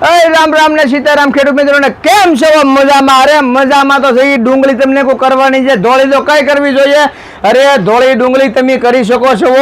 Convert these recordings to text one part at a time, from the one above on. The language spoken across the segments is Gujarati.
રામ રામ ને સીતારામ ખેડૂત મિત્રોને, કેમ છો? મજામાં? અરે મજામાં તો થઈ ડુંગળી તમને કોઈ કરવાની છે? ધોળી તો કઈ કરવી જોઈએ? અરે ધોળી ડુંગળી તમે કરી શકો છો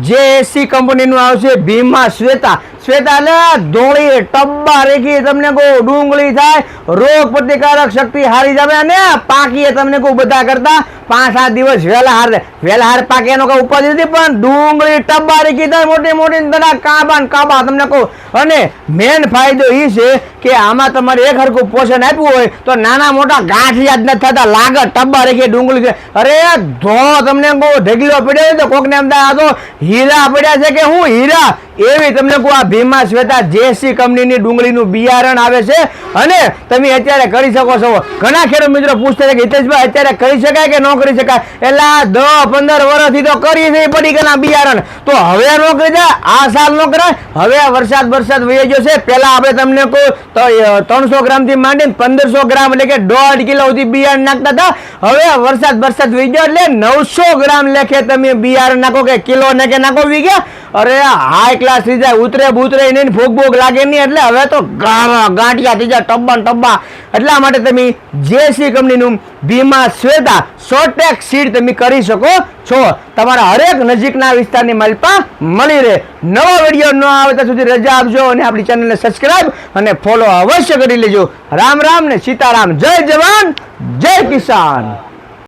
જે એસી કંપનીનું આવશે, ભીમા શ્વેતા. શ્વેતા એટલે ધોળી ટબ્બા રેખી તમને કહું, ડુંગળી થાય, રોગ પ્રતિકારક શક્તિ હારી જાવે અને પાકીએ તમને કહું બધા કરતા પાંચ સાત દિવસ વહેલા હાર વહેલા હાર પાકે એનો કઈ ઉપાધિ નથી, પણ ડુંગળી ટબ્બા રેખી થાય, મોટી મોટી તડા કાબા ને કાબા તમને કહું. અને મેન ફાયદો એ છે કે આમાં તમારે એક હરખું પોષણ આપ્યું હોય તો નાના મોટા ગાંઠ યાદ નથી થતા, લાગત ટબ્બા રેખી ડુંગળી. અરે ધો તમને કહું, ઢગલો પડ્યો તો કોકને એમ તો હીરા પડ્યા છે કે હું હીરા? એવી તમને કહું, આ ભીમા શ્વેતા જેસી કંપનીની ડુંગળીનું બિયારણ આવે છે અને તમે અત્યારે કરી શકો છો. ઘણા ખેડૂત મિત્રો પૂછતા છે કે, હિતેશભાઈ, અત્યારે કરી શકાય કે ન કરી શકાય? એટલે દસ પંદર વર્ષથી તો કરી છે પડી ગયા બિયારણ. તો હવે ન કરી જાય, આ સાલ ન કરાય. હવે વરસાદ વરસાદ વહી ગયો છે. પહેલા આપણે તમને કહું, તો ત્રણસો ગ્રામથી માંડીને પંદરસો ગ્રામ એટલે કે દોઢ કિલો સુધી બિયારણ નાખતા હતા. હવે વરસાદ વરસાદ વહી ગયો એટલે નવસો ગ્રામ લેખે તમે બિયારણ નાખો કે કિલો ને કે નાખો વી ગયા. અરે હાઈ ક્લાસ થઈ જાય ઉતરે ઉતરે નહીં ભોગ ભોગ લાગે નહીં. એટલે હવે તો ગાંઠિયા થઈ જાય ટબ્બા ટબ્બા. એટલા માટે તમે જેસી કંપનીનું ભીમા શ્વેતા શોર્ટેક સીડ તમે કરી શકો છો. તમારા હરેક નજીકના વિસ્તારની માલિપા મળી રહે. નવો વીડિયો ન આવે ત્યાં સુધી રજા આપજો અને આપણી ચેનલને સબસ્ક્રાઈબ અને ફોલો અવશ્ય કરી લેજો. રામ રામ ને સીતારામ. જય જવાન, જય કિસાન.